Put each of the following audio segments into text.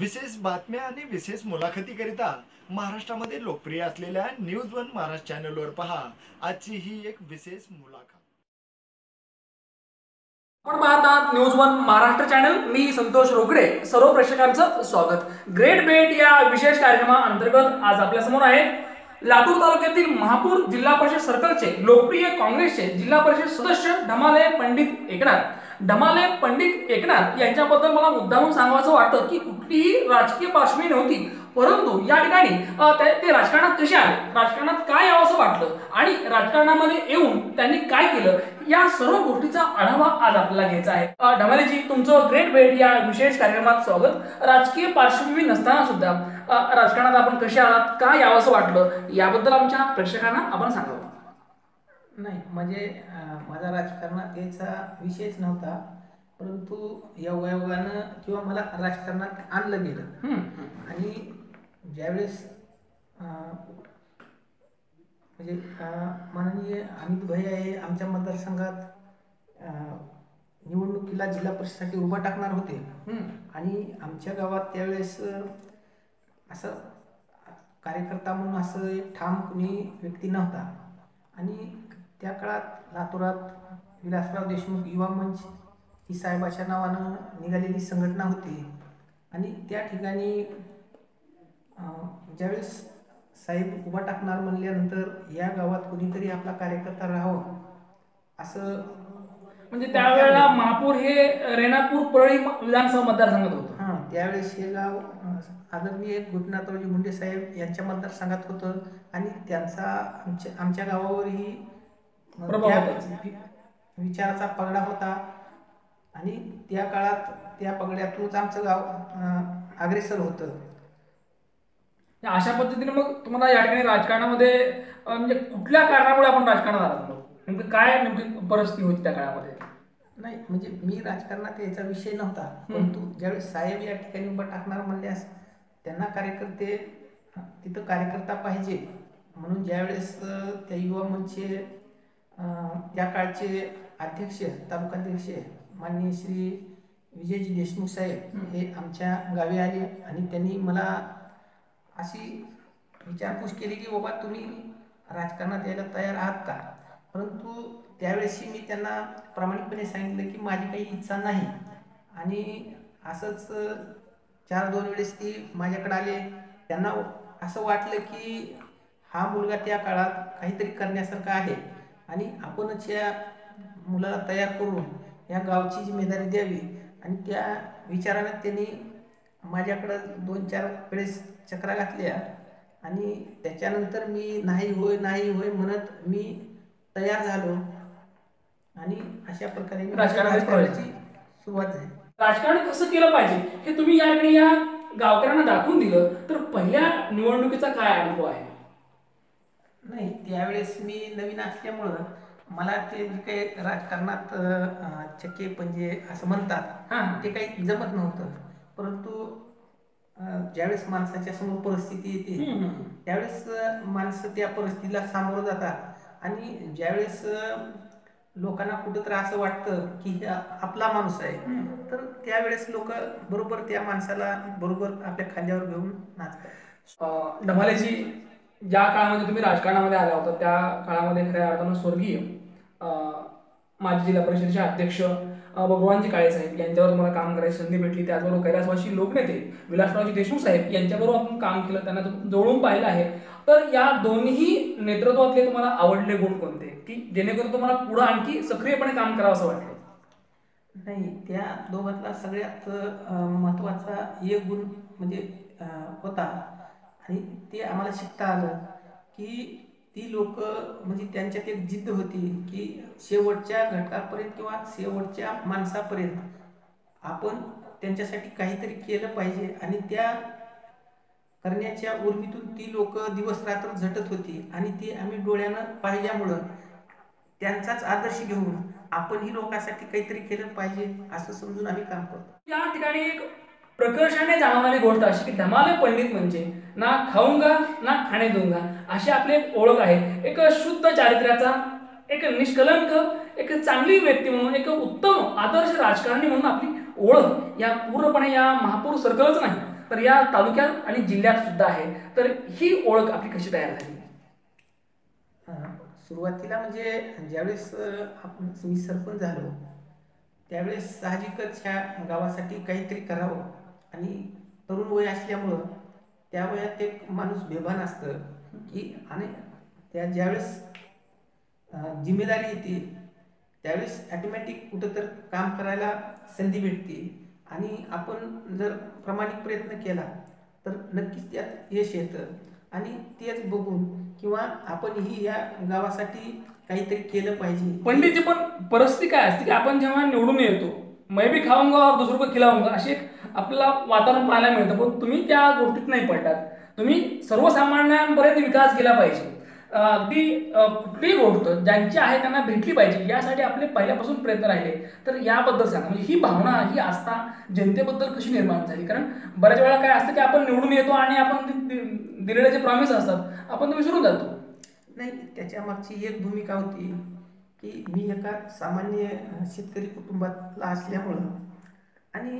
विशेष बातम्या आणि विशेष मुलाखतीकरिता महाराष्ट्रामध्ये लोकप्रिय असलेल्या न्यूज वन महाराष्ट्र चॅनलवर पहा. आजची ही एक विशेष मुलाखत. आपण पाहत आहात न्यूज वन महाराष्ट्र चॅनल. मी संतोष रोकडे सर्व प्रेक्षकांचं स्वागत. ग्रेट बेट या विशेष कार्यक्रमाअंतर्गत आज आपल्यासमोर आहेत लातूर तालुक्यातील महापूर जिल्हा परिषद सर्कलचे लोकप्रिय काँग्रेसचे जिल्हा परिषद सदस्य धमालय पंडित एकनाथ. डमाले पंडित एकनाथ यांच्याबद्दल मला मुद्दामून सांगायचं वाटतं की कुठलीही राजकीय पार्श्वभूमी नव्हती. परंतु या ठिकाणी ते ते राजकारणात कसे आले? राजकारणात काय यावं असं वाटलं? आणि राजकारणामध्ये येऊन त्यांनी काय केलं? या सर्व गोष्टीचा आढावा आज आपल्याला घ्यायचा आहे. ढमालेजी तुमचं ग्रेट भेट या विशेष कार्यक्रमात स्वागत. राजकीय पार्श्वभूमी नसताना सुद्धा राजकारणात आपण कसे आलात काय यावं असं वाटलं? याबद्दल आमच्या प्रेक्षकांना आपण सांगावं. नाही म्हणजे माझा राजकारणात यायचा विषयच नव्हता परंतु योगायोगानं किंवा मला राजकारणात आणलं गेलं. आणि ज्यावेळेस म्हणजे माननीय अमित भैया हे आमच्या मतदारसंघात निवडणुकीला जिल्हा परिषदेसाठी उभा टाकणार होते. आणि आमच्या गावात त्यावेळेस असं कार्यकर्ता म्हणून असं एक ठाम कुणी व्यक्ती नव्हता आणि त्या काळात लातूरात विलासराव देशमुख युवा मंच ही साहेबाच्या नावानं निघालेली संघटना होती. आणि त्या ठिकाणी ज्यावेळेस साहेब उभा टाकणार म्हणल्यानंतर या गावात कुणीतरी आपला कार्यकर्ता राहावं असं म्हणजे त्यावेळेला महापूर हे रेणापूर परळी विधानसभा मतदारसंघात होतं. हां त्यावेळेस हे गाव आदरणीय गोपीनाथरावजी मुंडे साहेब यांच्या मतदारसंघात होतं. आणि त्यांचा आमच्या आमच्या गावावरही प्रभाव होता. विचाराचा पगडा होता. आणि त्या काळात त्या पगड्यातूनच आमचं गाव अग्रेसर होतं. अशा पद्धतीने मग तुम्हाला या ठिकाणी राजकारणामध्ये म्हणजे कुठल्या कारणामुळे आपण राजकारणात मग नेमकं काय नेमकी परिस्थिती होती त्या काळामध्ये? नाही म्हणजे मी राजकारणात यायचा विषय नव्हता. परंतु ज्यावेळेस साहेब या ठिकाणी उभं टाकणार म्हणल्यास त्यांना कार्यकर्ते तिथं कार्यकर्ता पाहिजे. म्हणून ज्यावेळेस त्या युवा मंचचे या त्या काळचे अध्यक्ष तालुकाध्यक्ष माननीय श्री विजयजी देशमुख साहेब हे आमच्या गावी आले आणि त्यांनी मला अशी विचारपूस केली की बाबा तुम्ही राजकारणात यायला तयार आहात का? परंतु त्यावेळेसही मी त्यांना प्रामाणिकपणे सांगितलं की माझी काही इच्छा नाही. आणि असंच चार दोन वेळेस ती माझ्याकडे आले. त्यांना असं वाटलं की हा मुलगा त्या काळात काहीतरी करण्यासारखा आहे. आणि आपणच या मुलाला तयार करून या गावची जिम्मेदारी द्यावी. आणि त्या विचारानं त्यांनी माझ्याकडं दोन चार वेळेस चक्रा घातल्या. आणि त्याच्यानंतर मी नाही होय नाही होय म्हणत मी तयार झालो. आणि अशा प्रकारे राजकारणाची सुरुवात झाली. राजकारण कसं केलं पाहिजे हे तुम्ही या ठिकाणी या गावकऱ्यांना दाखवून दिलं. तर पहिल्या निवडणुकीचा काय अनुभव आहे? नाही त्यावेळेस मी नवीन असल्यामुळं मला ते जे काही राजकारणात अं, चक्के पंजे असं म्हणतात हा. ते काही जमत नव्हतं. परंतु अं, ज्यावेळेस माणसाच्या समोर परिस्थिती येते हम्म. त्यावेळेस अ, माणसं त्या परिस्थितीला सामोरं जातात. आणि ज्यावेळेस अ, लोकांना कुठंतरी असं वाटतं की हा आपला माणूस आहे तर त्यावेळेस लोक बरोबर त्या माणसाला बरोबर आपल्या खांद्यावर घेऊन नाचतात. अं, ढमालेजी ज्या काळामध्ये तुम्ही राजकारणामध्ये आला होता त्या काळामध्ये खऱ्या अर्थानं स्वर्गीय माजी जिल्हा परिषदेचे अध्यक्ष भगवानजी काळे साहेब यांच्यावर तुम्हाला काम करायची संधी भेटली. त्याचबरोबर कैलासवासी लोकनेते विलासरावजी देशमुख साहेब यांच्याबरोबर आपण काम केलं त्यांना तुम्ही जवळून पाहिलं आहे. तर या दोन्ही नेतृत्वातले तुम्हाला आवडले गुण कोणते? की जेणेकरून तुम्हाला पुढे आणखी सक्रियपणे काम करावं असं वाटलं? नाही त्या दोघातला सगळ्यात महत्त्वाचा महत्त्वाचा एक गुण म्हणजे होता आणि ते आम्हाला शिकता आलं की ती लोक म्हणजे त्यांच्यात एक जिद्द होती की शेवटच्या घटकापर्यंत किंवा शेवटच्या माणसापर्यंत आपण त्यांच्यासाठी काहीतरी केलं पाहिजे आणि त्या करण्याच्या उर्मीतून ती लोक दिवस रात्र झटत होती आणि ती आम्ही डोळ्यानं पाहिल्यामुळं त्यांचाच आदर्श घेऊन आपण ही लोकांसाठी काहीतरी केलं पाहिजे असं समजून आम्ही काम करतो. या ठिकाणी एक प्रकर्षाने जाणवणारी गोष्ट अशी की धमाले पंडित म्हणजे ना खाऊंगा ना खाणे दूंगा अशी आपली एक ओळख आहे. एक शुद्ध चारित्र्याचा एक निष्कलंक एक चांगली व्यक्ती म्हणून एक उत्तम आदर्श राजकारणी म्हणून आपली ओळख या पूर्णपणे या महापूर सर्कलच नाही तर या तालुक्यात आणि जिल्ह्यात सुद्धा आहे. तर ही ओळख आपली कशी तयार झाली? सुरुवातीला म्हणजे ज्यावेळेस आपण मी सरपंच झालो त्यावेळेस साहजिकच ह्या गावासाठी काहीतरी करावं. आणि तरुण वय असल्यामुळं त्या वयात एक माणूस बेभान असतं की आणि त्या ज्यावेळेस जिम्मेदारी येते त्यावेळेस ॲटोमॅटिक कुठं तर काम करायला संधी भेटते. आणि आपण जर प्रामाणिक प्रयत्न केला तर नक्कीच त्यात यश येतं. आणि तेच बघून किंवा आपणही या गावासाठी काहीतरी केलं पाहिजे. पंडितजी पण परिस्थिती काय असते की आपण जेव्हा निवडून येतो मैं बी खाऊंगा और दुसरं को खिलाऊंगा असे एक आपल्याला वातावरण पाहायला मिळतं पण तुम्ही त्या गोष्टीत नाही पडतात तुम्ही सर्वसामान्यांपर्यंत विकास केला पाहिजे. अगदी कुठलीही गोष्ट ज्यांची आहे त्यांना भेटली पाहिजे यासाठी आपले पहिल्यापासून प्रयत्न राहिले. तर याबद्दल सांगा. म्हणजे ही भावना ही आस्था जनतेबद्दल कशी निर्माण झाली? कारण बऱ्याच वेळा काय असतं की आपण निवडून येतो आणि आपण दिलेले जे प्रॉमिस असतात आपण ते विसरून जातो. नाही त्याच्यामागची एक भूमिका होती की मी एका सामान्य शेतकरी कुटुंबातला असल्यामुळं आणि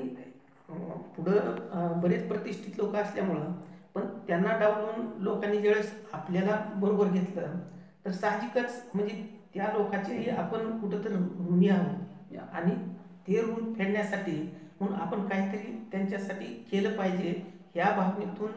पुढं बरेच प्रतिष्ठित लोक असल्यामुळं पण त्यांना डावलून लोकांनी ज्यावेळेस आपल्याला बरोबर घेतलं तर साहजिकच म्हणजे त्या लोकाचेही आपण कुठंतरी ऋणी आहोत. आणि ते ऋण फेडण्यासाठी म्हणून आपण काहीतरी त्यांच्यासाठी केलं पाहिजे ह्या भावनेतून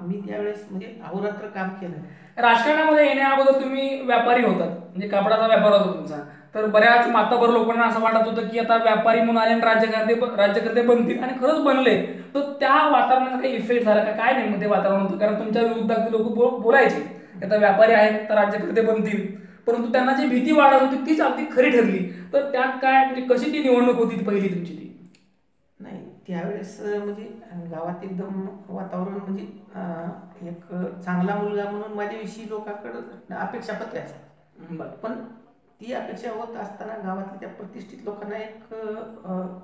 मी त्यावेळेस म्हणजे अहोरात्र काम केलं. राजकारणामध्ये येण्या अगोदर तुम्ही व्यापारी होतात म्हणजे कापडाचा व्यापार होता तुमचा. तर बऱ्याच माताभर लोकांना असं वाटत होतं की आता व्यापारी म्हणून आले आणि राज्यकर्ते राज्यकर्ते बनतील आणि खरंच बनले. तर त्या वातावरणाचा काही इफेक्ट झाला का? काय नेमकं ते वातावरण होतं? कारण तुमच्या विरुद्ध लोक बोलायचे आता व्यापारी आहेत तर राज्यकर्ते बनतील. परंतु त्यांना जी भीती वाढत होती तीच अगदी खरी ठरली. तर त्यात काय म्हणजे कशी ती निवडणूक होती पहिली तुमची ती? नाही त्यावेळेस म्हणजे गावात एकदम वातावरण म्हणजे एक चांगला मुलगा म्हणून माझ्याविषयी लोकांकडं अपेक्षा होत्याच बरं. पण ती अपेक्षा होत असताना गावातल्या त्या प्रतिष्ठित लोकांना एक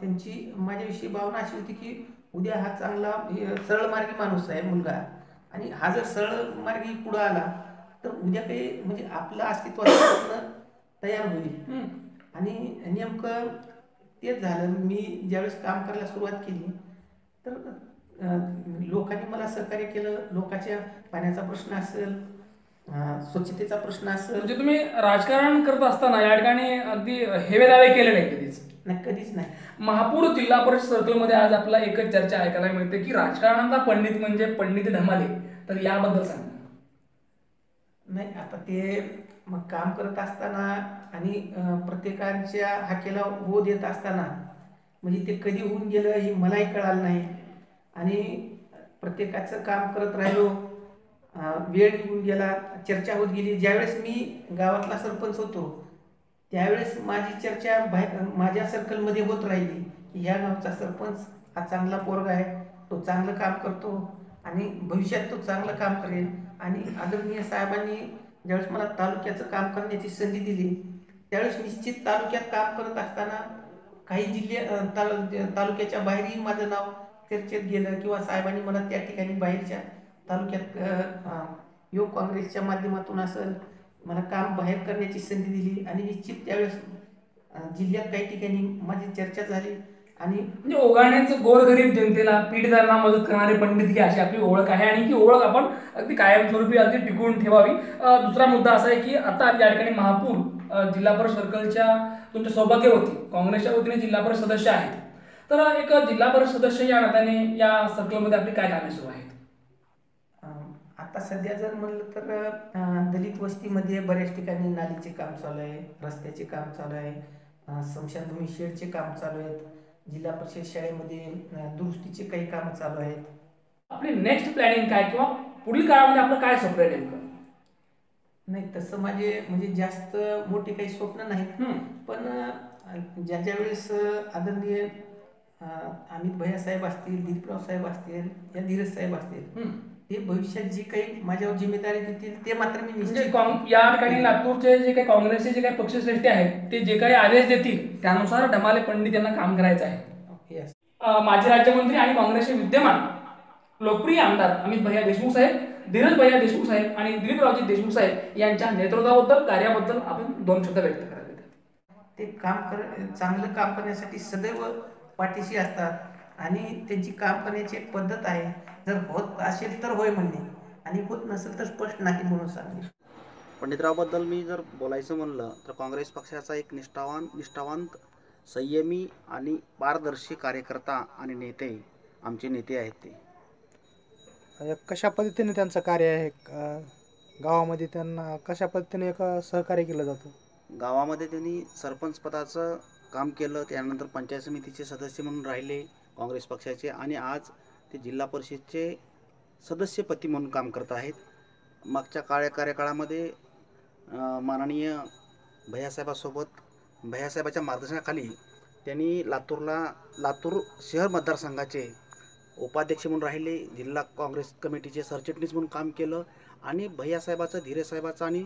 त्यांची माझ्याविषयी भावना अशी होती की उद्या हा चांगला सरळ मार्गी माणूस आहे मुलगा आणि हा जर सरळ मार्गी पुढं आला तर उद्या काही म्हणजे आपलं अस्तित्वाचं स्वप्न तयार होईल. आणि नेमकं तेच झालं. मी ज्यावेळेस काम करायला सुरुवात केली तर लोकांनी मला सहकार्य केलं. लोकांच्या पाण्याचा प्रश्न असेल स्वच्छतेचा प्रश्न असेल म्हणजे तुम्ही राजकारण करत असताना या ठिकाणी अगदी हेवे दावे केले नाही कधीच. नाही कधीच नाही. महापूर जिल्हा परिषद सर्कलमध्ये आज आपला एकच चर्चा ऐकायला मिळते की राजकारणाचा पंडित म्हणजे पंडित ढमाले तर याबद्दल सांगा. नाही आता ते मग काम करत असताना आणि प्रत्येकाच्या हाकेला हो देत असताना म्हणजे ते कधी होऊन गेलं हे मलाही कळालं नाही. आणि प्रत्येकाचं काम करत राहिलो वेळ निघून गेला चर्चा होत गेली. ज्यावेळेस मी गावातला सरपंच होतो त्यावेळेस माझी चर्चा बाहेर माझ्या सर्कलमध्ये होत राहिली की ह्या गावचा सरपंच हा चांगला पोरगा आहे तो चांगलं काम करतो आणि भविष्यात तो चांगलं काम करेल. आणि आदरणीय साहेबांनी ज्यावेळेस मला तालुक्याचं काम करण्याची संधी दिली त्यावेळेस निश्चित तालुक्यात काम करत असताना काही जिल्हे तालुक्याच्या बाहेरही माझं नाव चर्चेत गेलं किंवा साहेबांनी मला त्या ठिकाणी बाहेरच्या तालुक्यात युवक काँग्रेसच्या माध्यमातून असं मला काम बाहेर करण्याची संधी दिली आणि निश्चित त्यावेळेस जिल्ह्यात काही ठिकाणी माझी चर्चा झाली आणि म्हणजे ओघाण्याचं गोरगरीब जनतेला पीडितांना मदत करणारे पंडित ही अशी आपली ओळख आहे आणि ही ओळख आपण अगदी कायमस्वरूपी अगदी टिकवून ठेवावी. दुसरा मुद्दा असा आहे की आता या ठिकाणी महापूर जिल्हा परिषद सर्कलच्या तुमच्या सौभाग्यवती काँग्रेसच्या वतीने जिल्हा परिषद सदस्य आहेत. तर एक जिल्हा परिषद सदस्य या नात्याने या सर्कलमध्ये आपली काय कामे सुरू आहेत? आता सध्या जर म्हणलं तर दलित वस्तीमध्ये बऱ्याच ठिकाणी नालीचे काम चालू आहे रस्त्याचे काम चालू आहे स्मशानभूमी शेडचे काम चालू आहेत जिल्हा परिषद शाळेमध्ये दुरुस्तीचे काही कामं चालू आहेत आपली नेक्स्ट प्लॅनिंग काय किंवा पुढील काळामध्ये आपलं काय स्वप्न आहे नेमकं नाही तसं माझे म्हणजे जास्त मोठे काही स्वप्न नाहीत. पण ज्या ज्या वेळेस आदरणीय अमित भैया साहेब असतील दिलीपराव साहेब असतील या धीरज साहेब असतील. ते भविष्यात जी काही माझ्यावर जिम्मेदारी देतील ते मात्र मी म्हणजे निश्चित या ठिकाणी नागपूरचे जे काही काँग्रेसचे जे काही पक्षश्रेष्ठी आहेत ते जे काही आदेश देतील त्यानुसार ढमाले पंडित यांना काम करायचं आहे Yes. माजी राज्यमंत्री आणि काँग्रेसचे विद्यमान लोकप्रिय आमदार अमित भैया देशमुख साहेब धीरज भैया देशमुख साहेब आणि दिलीपरावजी देशमुख साहेब यांच्या नेतृत्वाबद्दल कार्याबद्दल आपण दोन शब्द व्यक्त करावे ते काम कर चांगलं काम करण्यासाठी सदैव पाठीशी असतात आणि त्यांची काम करण्याची एक पद्धत आहे. जर होत असेल तर होय म्हणणे. आणि होत नसेल तर स्पष्ट नाही म्हणून सांगणे. पंडितरावबद्दल मी जर बोलायचं म्हणलं तर काँग्रेस पक्षाचा एक निष्ठावान निष्ठावंत संयमी आणि पारदर्शी कार्यकर्ता आणि नेते आमचे नेते आहेत ते. कशा पद्धतीने त्यांचं कार्य आहे? गावामध्ये त्यांना कशा पद्धतीने एक सहकार्य केलं जातं? गावामध्ये त्यांनी सरपंच पदाचं काम केलं त्यानंतर पंचायत समितीचे सदस्य म्हणून राहिले काँग्रेस पक्षाचे आणि आज ते जिल्हा परिषदचे सदस्यपती म्हणून काम करत आहेत. मागच्या काळ्या कार्यकाळामध्ये माननीय भैयासाहेबासोबत भैयासाहेबाच्या मार्गदर्शनाखाली त्यांनी लातूरला लातूर शहर मतदारसंघाचे उपाध्यक्ष म्हणून राहिले जिल्हा काँग्रेस कमिटीचे सरचिटणीस म्हणून काम केलं आणि भैयासाहेबाचं धीरेसाहेबाचं आणि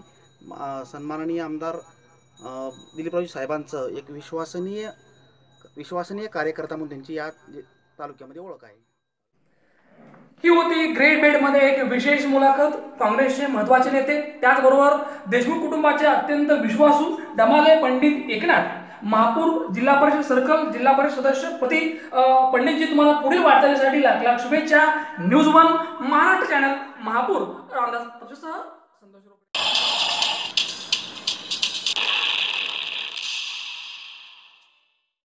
सन्माननीय आमदार अं, दिलीपरावजी साहेबांचं एक विश्वसनीय विश्वसनीय कार्यकर्ता म्हणून त्यांची या तालुक्यामध्ये ओळख आहे. ही होती ग्रेट बेडमध्ये एक विशेष मुलाखत. काँग्रेसचे महत्त्वाचे नेते त्याचबरोबर देशमुख कुटुंबाचे अत्यंत विश्वासू डमाले पंडित एकनाथ. महापूर जिल्हा परिषद सर्कल जिल्हा परिषद सदस्य पती पंडितजी तुम्हाला पुढील वाटचालीसाठी लाख लाख शुभेच्छा. न्यूज वन महाराष्ट्र चॅनल महापूर. रामदास संतोष